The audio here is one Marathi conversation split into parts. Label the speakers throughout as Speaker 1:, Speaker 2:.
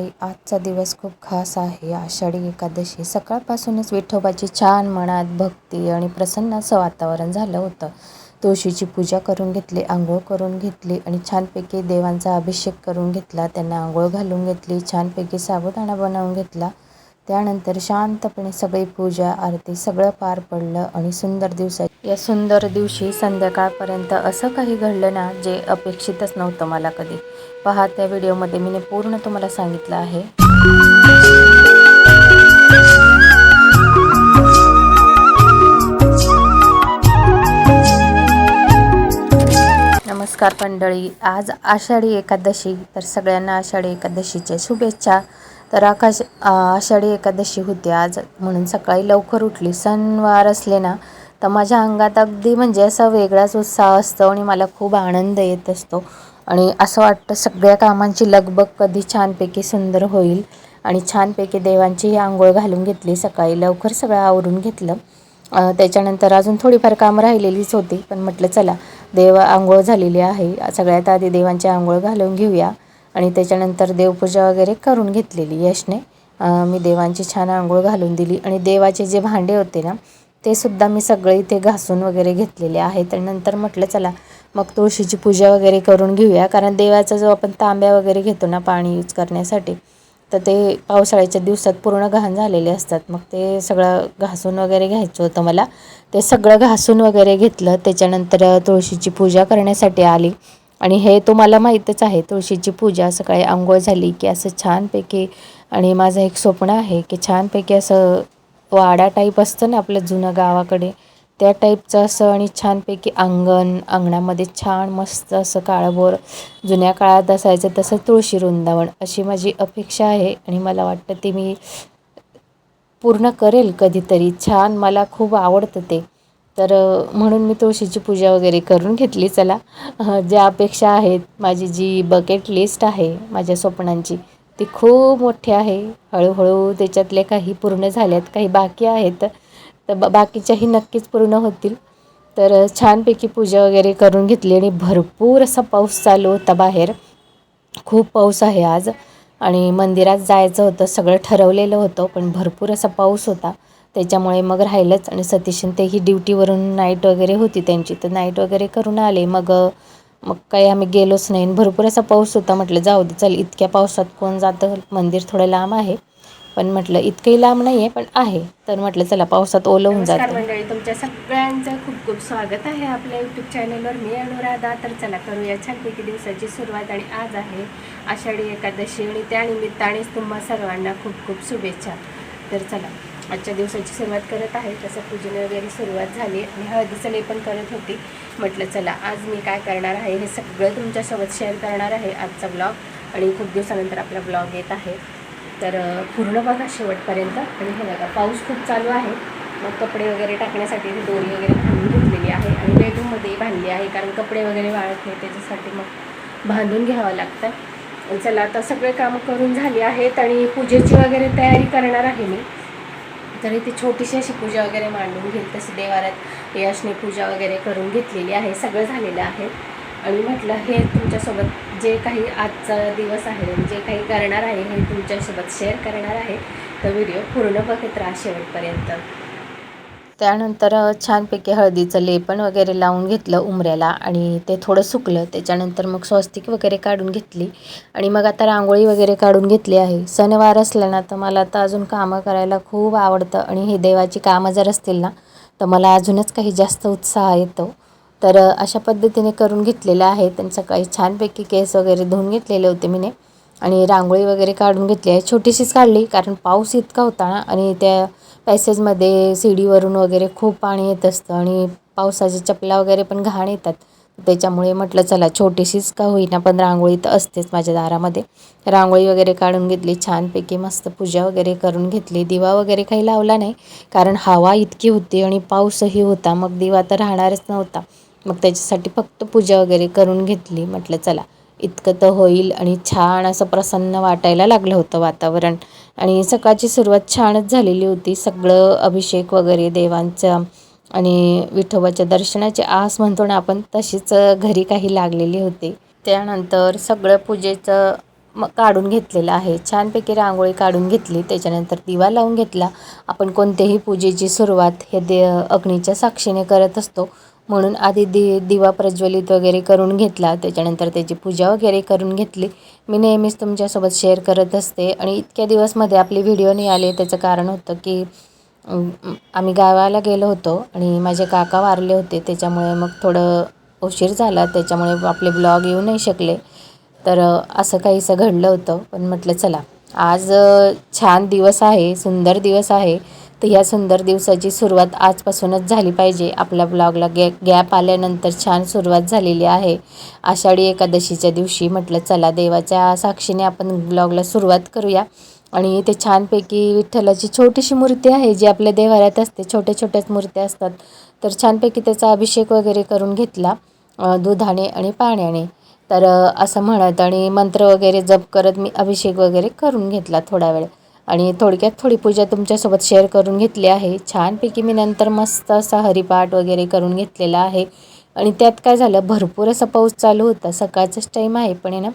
Speaker 1: त्यामुळे आजचा दिवस खूप खास आहे. आषाढी एकादशी. सकाळपासूनच विठोबाची छान मनात भक्ती आणि प्रसन्न असं वातावरण झालं होतं. तुळशीची पूजा करून घेतली आंघोळ करून घेतली आणि छानपैकी देवांचा अभिषेक करून घेतला. त्यांना आंघोळ घालून घेतली छानपैकी साबुदाणा बनवून घेतला. त्यानंतर शांतपणे सगळी पूजा आरती सगळं पार पडलं आणि सुंदर दिवसा या सुंदर दिवशी संध्याकाळपर्यंत असं काही घडलं ना जे अपेक्षितच नव्हतं मला कधी. पहा त्या व्हिडिओमध्ये मी पूर्ण तुम्हाला सांगितलं आहे. नमस्कार मंडळी. आज आषाढी एकादशी. तर सगळ्यांना आषाढी एकादशीच्या शुभेच्छा. तर आकाश आषाढी एकादशी होती आज. म्हणून सकाळी लवकर उठली. सणवार असले ना तर माझ्या अंगात अगदी म्हणजे असा वेगळाच उत्साह असतो आणि मला खूप आनंद येत असतो. आणि असं वाटतं सगळ्या कामांची लगबग कधी छानपैकी सुंदर होईल आणि छानपैकी देवांची आंघोळ घालून घेतली. सकाळी लवकर सगळं आवरून घेतलं. त्याच्यानंतर अजून थोडीफार कामं राहिलेलीच होती. पण म्हटलं चला देव आंघोळ झालेली आहे. सगळ्यात आधी देवांची आंघोळ घालून घेऊया. आणि त्याच्यानंतर देवपूजा वगैरे करून घेतलेली यशने. मी देवांची छान आंघोळ घालून दिली. आणि देवाचे जे भांडे होते ना ते सुद्धा मी सगळे इथे घासून वगैरे घेतलेले आहेत. आणि नंतर म्हटलं चला मग तुळशीची पूजा वगैरे करून घेऊया. कारण देवाचा जो आपण तांब्या वगैरे घेतो ना पाणी यूज करण्यासाठी तर ते पावसाळ्याच्या दिवसात पूर्ण घाण झालेले असतात. मग ते सगळं घासून वगैरे घ्यायचं होतं मला. ते सगळं घासून वगैरे घेतलं. त्याच्यानंतर तुळशीची पूजा करण्यासाठी आली. आणि हे तुम्हाला माहीतच आहे. तुळशीची पूजा सकाळी आंघोळ झाली की असं छानपैकी आणि माझं एक स्वप्न आहे की छानपैकी असं वाडा टाईप असतं ना आपलं जुनं गावाकडे त्या टाईपचं असं आणि छानपैकी अंगण अंगणामध्ये छान मस्त असं काळभोर जुन्या काळात असायचं तसं तुळशी वृंदावन अशी माझी अपेक्षा आहे आणि मला वाटतं ते मी पूर्ण करेल कधीतरी. छान मला खूप आवडतं ते. तर म्हणून मी तुळशीची पूजा वगैरे करून घेतली. चला ज्या अपेक्षा आहेत माझी जी बकेट लिस्ट आहे माझ्या स्वप्नांची ती खूप मोठी आहे. हळूहळू त्याच्यातले काही पूर्ण झाल्यात काही बाकी आहेत तर ब बाकीच्याही नक्कीच पूर्ण होतील. तर छानपैकी पूजा वगैरे करून घेतली आणि भरपूर असा पाऊस चालू होता बाहेर. खूप पाऊस आहे आज आणि मंदिरात जायचं होतं सगळं ठरवलेलं होतं पण भरपूर असा पाऊस होता. त्याच्यामुळे मग राहिलंच. आणि सतीशन तेही ड्युटीवरून नाईट वगैरे होती त्यांची. तर नाईट वगैरे करून आले. मग मग काही आम्ही गेलोच नाही. भरपूर असा पाऊस होता. म्हटलं जाऊ दे चल इतक्या पावसात कोण जातं? मंदिर थोडं लांब आहे. पण म्हटलं इतकंही लांब नाही आहे पण आहे. तर म्हटलं चला पावसात ओलं होऊन जातं.
Speaker 2: मंडळी तुमच्या सगळ्यांचं खूप खूप स्वागत आहे आपल्या यूट्यूब चॅनलवर मी अनुराधा. तर चला करूया छानपैकी दिवसाची सुरुवात. आणि आज आहे आषाढी एकादशी. आणि त्यानिमित्तानेच तुम्हा सर्वांना खूप खूप शुभेच्छा. तर चला. आजच्या दिवसाची सुरुवात करत आहे. तसं पूजन वगैरे सुरुवात झाली आणि हळदीचं लेपन करत होती. म्हटलं चला आज मी काय करणार आहे हे सगळं तुमच्यासोबत शेअर करणार आहे आजचा ब्लॉग आणि खूप दिवसानंतर आपला ब्लॉग येत आहे. तर पूर्ण बघा शेवटपर्यंत आणि हे बघा पाऊस खूप चालू आहे. मग कपडे वगैरे टाकण्यासाठी दोरी वगैरे बांधून घेतलेली आहे आणि बेडरूममध्येही बांधली आहे कारण कपडे वगैरे वाळत नाही त्याच्यासाठी मग बांधून घ्यावं लागतं. चला आता सगळे कामं करून झाली आहेत आणि पूजेची वगैरे तयारी करणार आहे मी. तर इथे छोटीशी अशी पूजा वगैरे मांडून घेईल. तशी देवाऱ्यात यशने पूजा वगैरे करून घेतलेली आहे. सगळं झालेलं आहे. आणि म्हटलं हे तुमच्यासोबत जे काही आजचा दिवस आहे जे काही करणार आहे हे तुमच्यासोबत शेअर करणार आहे तर व्हिडिओ पूर्ण बघत राहा शेवटपर्यंत.
Speaker 1: त्यानंतर छानपैकी हळदीचं लेपण वगैरे लावून घेतलं उमऱ्याला आणि ते थोडं सुकलं. त्याच्यानंतर मग स्वस्तिक वगैरे काढून घेतली आणि मग आता रांगोळी वगैरे काढून घेतली आहे. सणवार असला ना तर मला आता अजून कामं करायला खूप आवडतं आणि हे देवाची कामं जर असतील ना तर मला अजूनच काही जास्त उत्साह येतो. तर अशा पद्धतीने करून घेतलेलं आहे. त्यांचं सकाळी छानपैकी केस वगैरे धुवून घेतलेले होते मीने आणि रांगोळी वगैरे काढून घेतली आहे. छोटीशीच काढली कारण पाऊस इतका होता ना आणि त्या पॅसेजमध्ये सीडीवरून वगैरे खूप पाणी येत असतं आणि पावसाच्या चपला वगैरे पण घाण येतात. त्याच्यामुळे म्हटलं चला छोटीशीच का होईना पण रांगोळी तर असतेच माझ्या दारामध्ये. रांगोळी वगैरे काढून घेतली छानपैकी मस्त पूजा वगैरे करून घेतली. दिवा वगैरे काही लावला नाही कारण हवा इतकी होती आणि पाऊसही होता. मग दिवा तर राहणारच नव्हता. मग त्याच्यासाठी फक्त पूजा वगैरे करून घेतली. म्हटलं चला इतकं तर होईल आणि छान असं प्रसन्न वाटायला लागलं होतं वातावरण. आणि सकाळची सुरुवात छानच झालेली होती. सगळं अभिषेक वगैरे देवांचं आणि विठोबाच्या दर्शनाची आस म्हणतो ना आपण तशीच घरी काही लागलेली होती. त्यानंतर सगळं पूजेचं म काढून घेतलेलं आहे. छानपैकी रांगोळी काढून घेतली. त्याच्यानंतर दिवा लावून घेतला. आपण कोणत्याही पूजेची सुरुवात हे दे अग्नीच्या साक्षीने करत असतो. म्हणून आधी दि दिवा प्रज्वलित वगैरे करून घेतला. त्याच्यानंतर त्याची पूजा वगैरे करून घेतली. मी नेहमीच तुमच्यासोबत शेअर करत असते. आणि इतक्या दिवसमध्ये आपले व्हिडिओ नाही आले त्याचं कारण होतं की आम्ही गावाला गेलो होतो आणि माझे काका वारले होते. त्याच्यामुळे मग थोडं उशीर झाला. त्याच्यामुळे आपले ब्लॉग येऊ नाही शकले. तर असं काहीसं घडलं होतं. पण म्हटलं चला. आज छान दिवस आहे. सुंदर दिवस आहे. तर ह्या सुंदर दिवसाची सुरुवात आजपासूनच झाली पाहिजे. आपल्या ब्लॉगला गॅ गॅप आल्यानंतर छान सुरुवात झालेली आहे. आषाढी एकादशीच्या दिवशी म्हटलं चला देवाच्या साक्षीने आपण ब्लॉगला सुरुवात करूया. आणि इथे छानपैकी विठ्ठलाची छोटीशी मूर्ती आहे जी आपल्या देवाऱ्यात असते. छोट्या छोट्याच मूर्त्या असतात. तर छानपैकी त्याचा अभिषेक वगैरे करून घेतला दुधाने आणि पाण्याने. तर असं म्हणत आणि मंत्र वगैरे जप करत मी अभिषेक वगैरे करून घेतला थोडा वेळ. आणि थोडक्यात थोडी पूजा तुमच्यासोबत शेअर करून घेतली आहे. छानपैकी मी नंतर मस्त असा हरिपाठ वगैरे करून घेतलेला आहे. आणि त्यात काय झालं भरपूर असा पाऊस चालू होता. सकाळचाच टाईम आहे पण आहे ना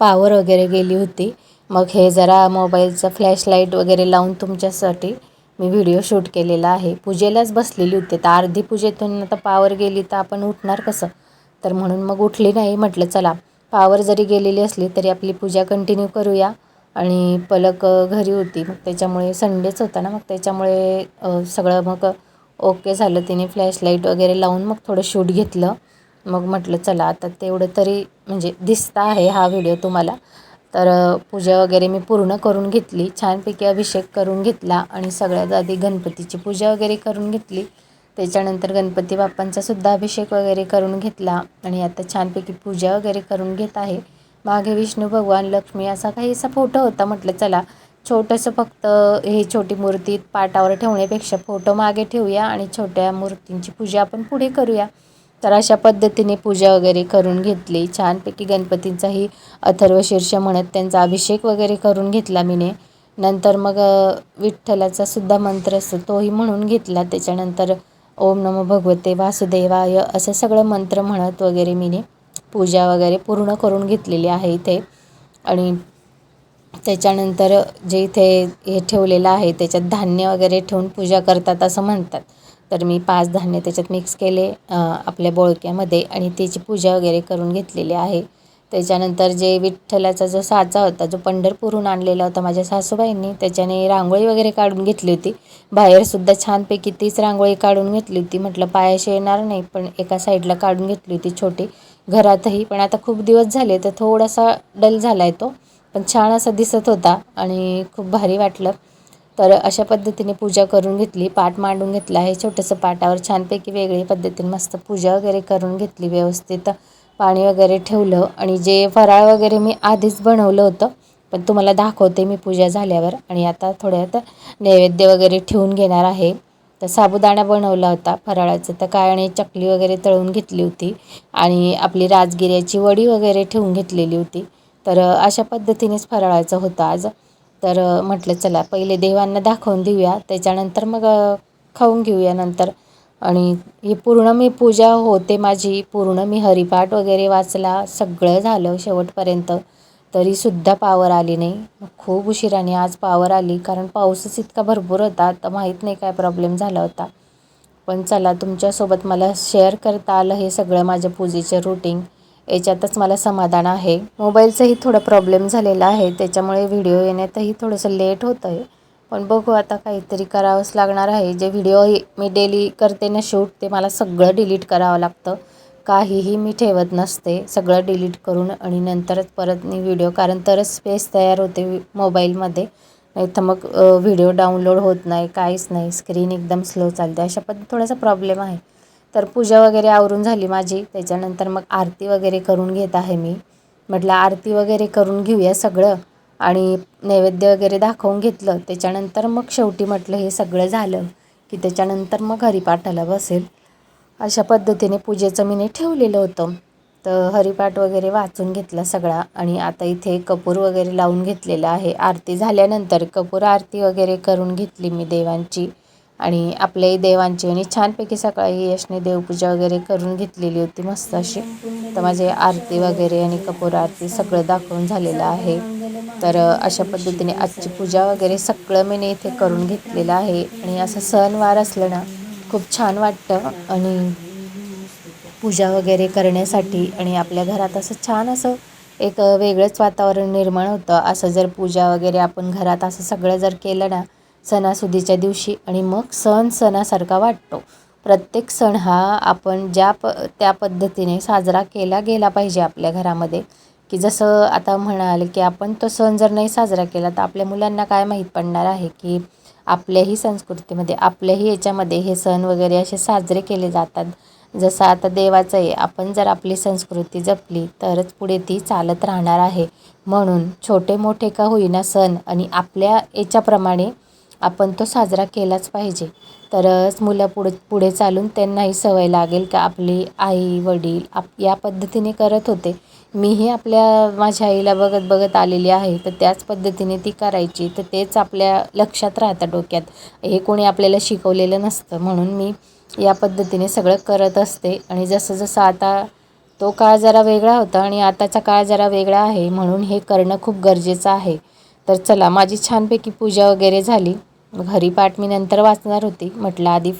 Speaker 1: पावर वगैरे गेली होती. मग हे जरा मोबाईलचं फ्लॅशलाईट वगैरे लावून तुमच्यासाठी मी व्हिडिओ शूट केलेला आहे. पूजेलाच बसलेली होती. तर अर्धी पूजेतून आता पावर गेली तर आपण उठणार कसं? तर म्हणून मग उठली नाही. म्हटलं चला पावर जरी गेलेली असली तरी आपली पूजा कंटिन्यू करूया. आणि पलक घरी होती. मग त्याच्यामुळे संडेच होता ना. मग त्याच्यामुळे सगळं मग ओके झालं. तिने फ्लॅशलाईट वगैरे लावून मग थोडं शूट घेतलं. मग म्हटलं चला आता तेवढं तरी म्हणजे दिसता आहे हा व्हिडिओ तुम्हाला. तर पूजा वगैरे मी पूर्ण करून घेतली. छानपैकी अभिषेक करून घेतला आणि सगळ्यात आधी गणपतीची पूजा वगैरे करून घेतली. त्याच्यानंतर गणपती बाप्पांचा सुद्धा अभिषेक वगैरे करून घेतला. आणि आता छानपैकी पूजा वगैरे करून घेत आहे. मागे विष्णू भगवान लक्ष्मी असा काहीसा फोटो होता. म्हटलं चला छोटंसं फक्त हे छोटी मूर्ती पाटावर ठेवण्यापेक्षा फोटो मागे ठेवूया आणि छोट्या मूर्तींची पूजा आपण पुढे करूया. तर अशा पद्धतीने पूजा वगैरे करून घेतली. छानपैकी गणपतींचाही अथर्व शीर्ष म्हणत त्यांचा अभिषेक वगैरे करून घेतला मीने. नंतर मग विठ्ठलाचा सुद्धा मंत्र असतो तोही म्हणून घेतला. त्याच्यानंतर ओम नमो भगवते वासुदेवाय असं सगळं मंत्र म्हणत वगैरे मीने पूजा वगैरे पूर्ण करून घेतलेली आहे इथे. आणि त्याच्यानंतर जे इथे हे ठेवलेलं आहे त्याच्यात धान्य वगैरे ठेवून पूजा करतात असं म्हणतात. तर मी पाच धान्य त्याच्यात मिक्स केले आपल्या बोळक्यामध्ये आणि त्याची पूजा वगैरे करून घेतलेली आहे. त्याच्यानंतर जे विठ्ठलाचा जो साचा होता जो पंढरपूरहून आणलेला होता माझ्या सासूबाईंनी त्याच्याने रांगोळी वगैरे काढून घेतली होती. बाहेरसुद्धा छानपैकी तीच रांगोळी काढून घेतली होती. म्हटलं पायाशी येणार नाही पण एका साईडला काढून घेतली होती छोटी. घरातही पण आता खूप दिवस झाले तर थोडासा डल झाला आहे तो पण छान असा दिसत होता आणि खूप भारी वाटलं. तर अशा पद्धतीने पूजा करून घेतली पाट मांडून घेतला. आहे छोटंसं पाटावर छानपैकी वेगळी पद्धतीने मस्त पूजा वगैरे करून घेतली व्यवस्थित. पाणी वगैरे ठेवलं आणि जे फराळ वगैरे मी आधीच बनवलं होतं पण तुम्हाला दाखवते मी पूजा झाल्यावर. आणि आता थोड्यात नैवेद्य वगैरे ठेवून घेणार आहे. तर साबुदाणा बनवला होता फराळाचं. तर काय आणि चकली वगैरे तळून घेतली होती. आणि आपली राजगिऱ्याची वडी वगैरे ठेवून घेतलेली होती. तर अशा पद्धतीनेच फराळाचं होतं आज. तर म्हटलं चला पहिले देवांना दाखवून देऊया. त्याच्यानंतर मग खाऊन घेऊया नंतर. आणि ही पूर्ण मी पूजा होते माझी. पूर्ण मी हरिपाठ वगैरे वाचला. सगळं झालं शेवटपर्यंत. तरीसुद्धा पावर आली नाही. मग खूप उशिराने आज पावर आली. कारण पाऊसच इतका भरपूर होता. तर माहीत नाही काय प्रॉब्लेम झाला होता. पण चला तुमच्यासोबत मला शेअर करता आलं हे सगळं माझ्या पूजेचं रुटीन याच्यातच मला समाधान आहे. मोबाईलचाही थोडा प्रॉब्लेम झालेला आहे. त्याच्यामुळे व्हिडिओ येण्यातही थोडंसं लेट होतं आहे पण बघू आता काहीतरी करावंच लागणार आहे. जे व्हिडिओ मी डेली करते ना शूट ते मला सगळं डिलीट करावं लागतं. काहीही मी ठेवत नसते. सगळं डिलीट करून आणि नंतरच परत मी व्हिडिओ कारण तरच स्पेस तयार होते मोबाईलमध्ये. नाही तर मग व्हिडिओ डाउनलोड होत नाही काहीच नाही. स्क्रीन एकदम स्लो चालते. अशा पद्धत थोडासा प्रॉब्लेम आहे. तर पूजा वगैरे आवरून झाली माझी. त्याच्यानंतर मग आरती वगैरे करून घेत आहे मी. म्हटलं आरती वगैरे करून घेऊया सगळं. आणि नैवेद्य वगैरे दाखवून घेतलं. त्याच्यानंतर मग शेवटी म्हटलं हे सगळं झालं की त्याच्यानंतर मग हरिपाठाला बसेल. अशा पद्धतीने पूजेचं मीने ठेवलेलं होतं. तर हरिपाठ वगैरे वाचून घेतला सगळा आणि आता इथे कपूर वगैरे लावून घेतलेला आहे. आरती झाल्यानंतर कपूर आरती वगैरे करून घेतली मी देवांची. आणि आपल्याही देवांची आणि छानपैकी सकाळी यशने देवपूजा वगैरे करून घेतलेली होती मस्त अशी. तर माझे आरती वगैरे आणि कपूर आरती सगळं दाखवून झालेलं आहे. तर अशा पद्धतीने आजची पूजा वगैरे सगळं मी इथे करून घेतलेलं आहे. आणि असं सणवार असलं ना खूप छान वाटतं. आणि पूजा वगैरे करण्यासाठी आणि आपल्या घरात असं छान असं एक वेगळंच वातावरण निर्माण होतं. असं जर पूजा वगैरे आपण घरात असं सगळं जर केलं ना सणासुदीच्या दिवशी आणि मग सण सणासारखा वाटतो. प्रत्येक सण हा आपण ज्या प त्या पद्धतीने साजरा केला गेला पाहिजे आपल्या घरामध्ये. की जसं आता म्हणाल की आपण तो सण जर नाही साजरा केला तर आपल्या मुलांना काय माहीत पडणार आहे की आपल्याही संस्कृतीमध्ये आपल्याही याच्यामध्ये हे सण वगैरे असे साजरे केले जातात. जसं आता देवाचं आहे आपण जर आपली संस्कृती जपली तरच पुढे ती चालत राहणार आहे. म्हणून छोटे मोठे का होईना सण आणि आपल्या याच्याप्रमाणे आपण तो साजरा केलाच पाहिजे. तरच मुलं पुढे पुढे चालून त्यांनाही सवय लागेल का आपली आई वडील आप या पद्धतीने करत होते. मीही आपल्या माझ्या आईला बघत बघत आलेली आहे. तर त्याच पद्धतीने ती करायची. तर तेच आपल्या लक्षात राहतं डोक्यात. हे कोणी आपल्याला शिकवलेलं नसतं. म्हणून मी या पद्धतीने सगळं करत असते. आणि जसं जसं आता तो काळ जरा वेगळा होता आणि आताचा काळ जरा वेगळा आहे. म्हणून हे करणं खूप गरजेचं आहे. तर चला माझी छानपैकी पूजा वगैरे झाली. हरिपाठ मी नंतर वाचणार होती. म्हटलं आधी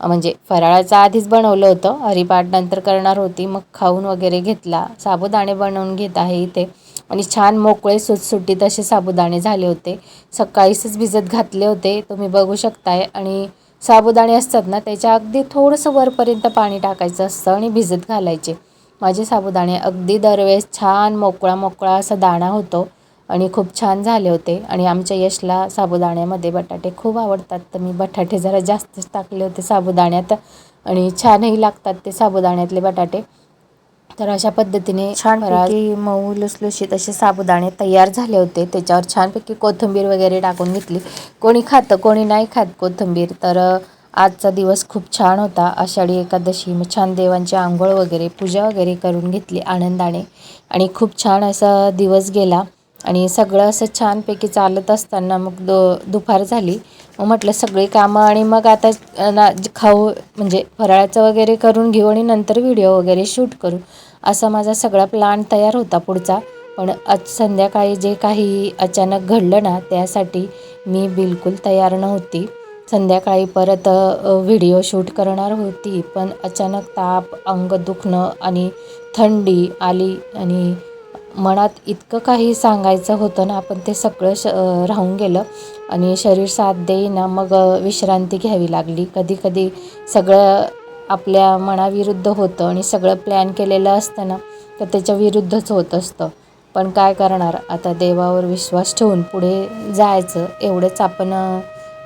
Speaker 1: म्हणजे फराळाचं आधीच बनवलं होतं. हरिपाठ नंतर करणार होती. मग खाऊन वगैरे घेतला. साबुदाणे बनवून घेत आहे इथे. आणि छान मोकळे सुटसुटीत असे साबुदाणे झाले होते. सकाळीच भिजत घातले होते. तुम्ही बघू शकताय. आणि साबुदाणे असतात ना त्याच्या अगदी थोडंसं वरपर्यंत पाणी टाकायचं असतं आणि भिजत घालायचे. माझे साबुदाणे अगदी दरवेळेस छान मोकळा मोकळा असा दाणा होतो. आणि खूप छान झाले होते. आणि आमच्या यशला साबुदाण्यामध्ये बटाटे खूप आवडतात. तर मी बटाटे जरा जास्तच टाकले होते साबुदाण्यात. आणि छानही लागतात ते साबुदाण्यातले बटाटे. तर अशा पद्धतीने छानपैकी मऊ लुसलुशीत असे साबुदाणे तयार झाले होते. त्याच्यावर छानपैकी कोथिंबीर वगैरे टाकून घेतली. कोणी खातं कोणी नाही खात कोथिंबीर. तर आजचा दिवस खूप छान होता. आषाढी एकादशी मग छान देवांची आंघोळ वगैरे पूजा वगैरे करून घेतली आनंदाने. आणि खूप छान असा दिवस गेला. आणि सगळं असं छानपैकी चालत असताना मग दो दुपार झाली. मग म्हटलं सगळी कामं आणि मग आता ना खाऊ म्हणजे फराळाचं वगैरे करून घेऊ आणि नंतर व्हिडिओ वगैरे शूट करू. असा माझा सगळा प्लॅन तयार होता पुढचा. पण आज संध्याकाळी जे काही अचानक घडलं ना त्यासाठी मी बिलकुल तयार नव्हती. संध्याकाळी परत व्हिडिओ शूट करणार होती. पण अचानक ताप अंग दुखणं आणि थंडी आली आणि मनात इतकं काही सांगायचं होतं ना आपण ते सगळं श राहून गेलं. आणि शरीर साथ देईना मग विश्रांती घ्यावी लागली. कधी कधी सगळं आपल्या मनाविरुद्ध होतं आणि सगळं प्लॅन केलेलं असतं ना तर त्याच्या विरुद्धच होत असतं. पण काय करणार? आता देवावर विश्वास ठेवून पुढे जायचं. एवढंच आपण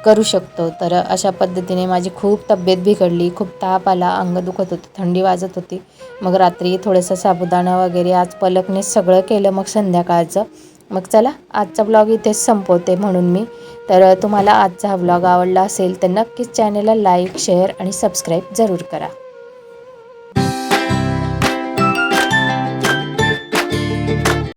Speaker 1: करू शकतो. तर अशा पद्धतीने माझी खूप तब्येत बिघडली खूप ताप आला अंग दुखत होतं थंडी वाजत होती. मग रात्री थोडंसं साबुदाणा वगैरे आज पलकने सगळं केलं मग संध्याकाळचं. मग चला आजचा ब्लॉग इथेच संपवते म्हणून मी. तर तुम्हाला आजचा हा ब्लॉग आवडला असेल तर नक्कीच चॅनलला लाईक शेअर आणि सबस्क्राईब जरूर करा.